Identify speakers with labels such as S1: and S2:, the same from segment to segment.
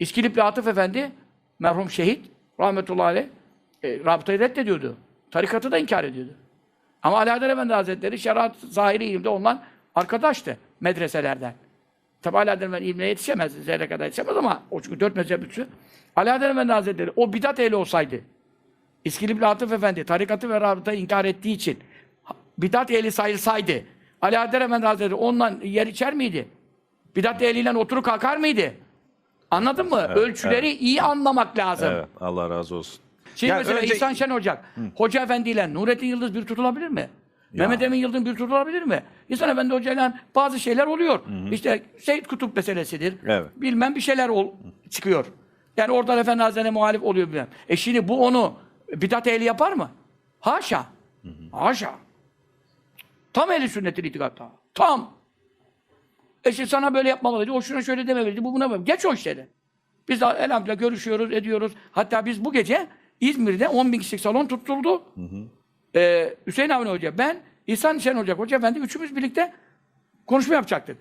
S1: İskilipli Atıf Efendi, merhum şehit, rahmetullahi aleyh, e, rabıtayı reddediyordu. Tarikatı da inkar ediyordu. Ama Ali Adel Efendi Hazretleri şeriat zahiri ilimde ondan arkadaştı medreselerden. Tabi Ali Adel Efendi ilmine yetişemez, zerre kadar yetişemez ama o çünkü dört mezhep bütçü. Ali Adel Efendi Hazretleri o bidat ehli olsaydı, İskilipli Atıf Efendi tarikatı ve rabıtayı inkar ettiği için bidat ehli sayılsaydı, Ali Adel Efendi Hazretleri ondan yer içer miydi? Bidat ehliyle oturup kalkar mıydı? Anladın mı? Ölçüleri iyi anlamak lazım.
S2: Evet, Allah razı olsun.
S1: Şimdi
S2: Yani
S1: mesela
S2: önce-
S1: İhsan Şen Ocak, Hoca Efendi ile Nurettin Yıldız bir tutulabilir mi? Mehmet Emin Yıldız bir tutulabilir mi? İhsan Efendi Hoca ile bazı şeyler oluyor. İşte Seyyid Kutup meselesidir.
S2: Evet.
S1: Bilmem bir şeyler ol, çıkıyor. Yani oradan Efendi Hazretleri muhalif oluyor bilmem. E şimdi bu onu bidat ehli yapar mı? Haşa. Haşa. Tam ehli sünnetin itikatta. Tam. E şimdi sana böyle yapmamalıydı, o şuna şöyle dememeliydi, bu buna böyle. Geç o işleri. Biz de elhamdülillah görüşüyoruz, ediyoruz. Hatta biz bu gece İzmir'de 10 bin kişilik salon tutuldu. Ee, Hüseyin Avni Hoca, ben, İhsan Şen Hoca, Hoca Efendi üçümüz birlikte konuşma yapacaktık.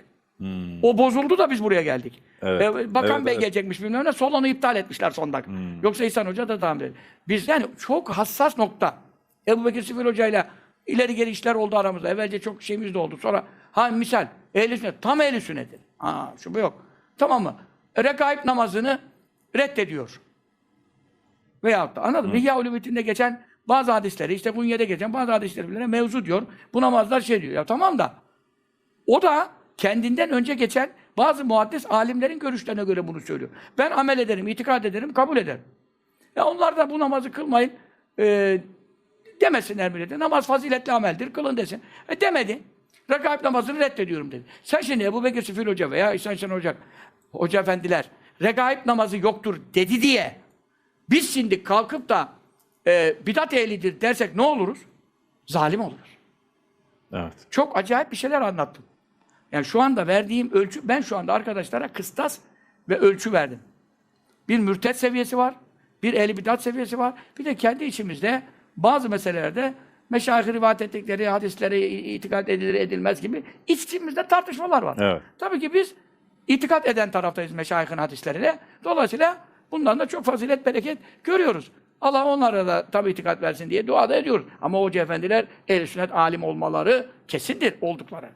S1: O bozuldu da biz buraya geldik.
S2: Evet.
S1: Ee, Bakan
S2: Evet,
S1: Bey
S2: evet.
S1: gelecekmiş bilmem ne, salonu iptal etmişler son dakika. Yoksa İhsan Hoca da tamam dedi. Biz yani çok hassas nokta. Ebu Bekir Sifil Hoca'yla ileri geri işler oldu aramızda. Evvelce çok şeyimiz de oldu. Sonra ha misal ehli sünnet, tam ehli sünnettir. Ha bu yok. Tamam mı? Rekaip namazını reddediyor. Veyahut da anladın mı? İhya geçen bazı hadisleri, işte Kunye'de geçen bazı hadisleri bile mevzu diyor. Bu namazlar şey diyor. Ya tamam da o da kendinden önce geçen bazı muhaddis alimlerin görüşlerine göre bunu söylüyor. Ben amel ederim, itikad ederim, kabul ederim. Ya onlar da bu namazı kılmayın e, demesinler millete. Namaz faziletli ameldir, kılın desin. E demedi. Rekaip namazını reddediyorum dedi. Sen şimdi Ebu Bekir Sifil Hoca veya İhsan Şen Hoca, Hoca efendiler, rekaip namazı yoktur dedi diye biz şimdi kalkıp da e, bidat ehlidir dersek ne oluruz? Zalim oluruz.
S2: Evet.
S1: Çok acayip bir şeyler anlattım. Yani şu anda verdiğim ölçü, ben şu anda arkadaşlara kıstas ve ölçü verdim. Bir mürtet seviyesi var, bir ehli bidat seviyesi var, bir de kendi içimizde bazı meselelerde meşayih rivayet ettikleri hadislere itikad edilir edilmez gibi iç içimizde tartışmalar var.
S2: Evet.
S1: Tabii ki biz itikat eden taraftayız meşayihin hadislerine. Dolayısıyla bundan da çok fazilet, bereket görüyoruz. Allah onlara da tabii itikat versin diye dua da ediyoruz. Ama hoca efendiler ehl sünnet alim olmaları kesindir oldukları.